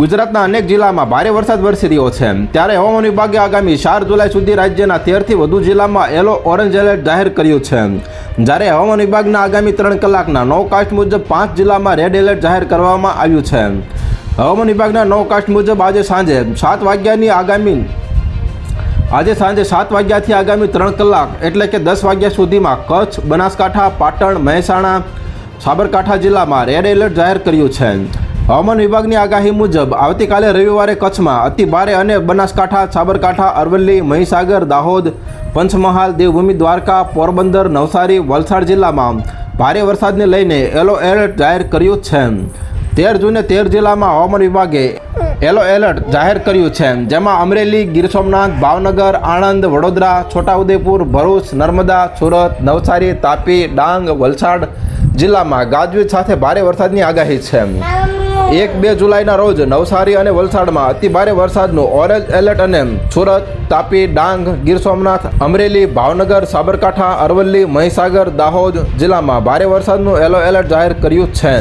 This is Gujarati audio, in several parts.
ગુજરાતના અનેક જિલ્લામાં ભારે વરસાદ વરસી રહ્યો છે. ત્યારે હવામાન વિભાગે આગામી ચાર જુલાઈ સુધી રાજ્યના તેરથી વધુ જિલ્લામાં યલો ઓરેન્જ એલર્ટ જાહેર કર્યું છે. જ્યારે હવામાન વિભાગના આગામી ત્રણ કલાકના નવ કાસ્ટ મુજબ પાંચ જિલ્લામાં રેડ એલર્ટ જાહેર કરવામાં આવ્યું છે. હવામાન વિભાગના નવ કાસ્ટ મુજબ આજે સાંજે સાત વાગ્યાની આગામી આજે સાંજે સાત વાગ્યાથી આગામી ત્રણ કલાક એટલે કે દસ વાગ્યા સુધીમાં કચ્છ, બનાસકાંઠા, પાટણ, મહેસાણા, સાબરકાંઠા જિલ્લામાં રેડ એલર્ટ જાહેર કર્યું છે. હવામાન વિભાગની આગાહી મુજબ, આવતીકાલે રવિવારે કચ્છમાં અતિ ભારે અને બનાસકાંઠા, સાબરકાંઠા, અરવલ્લી, મહીસાગર, દાહોદ, પંચમહાલ, દેવભૂમિ, દ્વારકા, પોરબંદર, નવસારી, વલસાડ જિલ્લામાં ભારે વરસાદને લઈને યલો એલર્ટ જાહેર કર્યું છે. તેર જૂને તેર જિલ્લામાં હવામાન વિભાગે યલો એલર્ટ જાહેર કર્યું છે. જેમાં અમરેલી, ગીર સોમનાથ, ભાવનગર, આણંદ, વડોદરા, છોટાઉદેપુર, ભરૂચ, નર્મદા, સુરત, નવસારી, તાપી, ડાંગ, વલસાડ જિલ્લામાં ગાજવીજ સાથે ભારે વરસાદની આગાહી છે. એક બે જુલાઈના રોજ નવસારી અને વલસાડમાં અતિભારે વરસાદનું ઓરેન્જ એલર્ટ અને સુરત, તાપી, ડાંગ, ગીર સોમનાથ, અમરેલી, ભાવનગર, સાબરકાંઠા, અરવલ્લી, મહીસાગર, દાહોદ જિલ્લામાં ભારે વરસાદનું યલો એલર્ટ જાહેર કર્યું છે.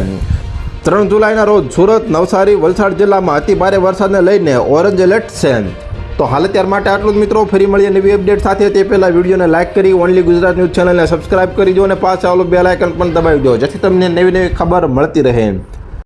ત્રણ જુલાઈના રોજ સુરત, નવસારી, વલસાડ જિલ્લામાં અતિભારે વરસાદને લઈને ઓરેન્જ એલર્ટ છે. તો હાલ ત્યાર માટે આટલું જ મિત્રો. ફરી મળીએ નવી અપડેટ સાથે. તે પહેલાં વિડીયોને લાઇક કરી ઓનલી ગુજરાત ન્યૂઝ ચેનલને સબસ્ક્રાઇબ કરી દો અને પાછા ઓલું બે લાઇકન પણ દબાવી દો, જેથી તમને નવી નવી ખબર મળતી રહે.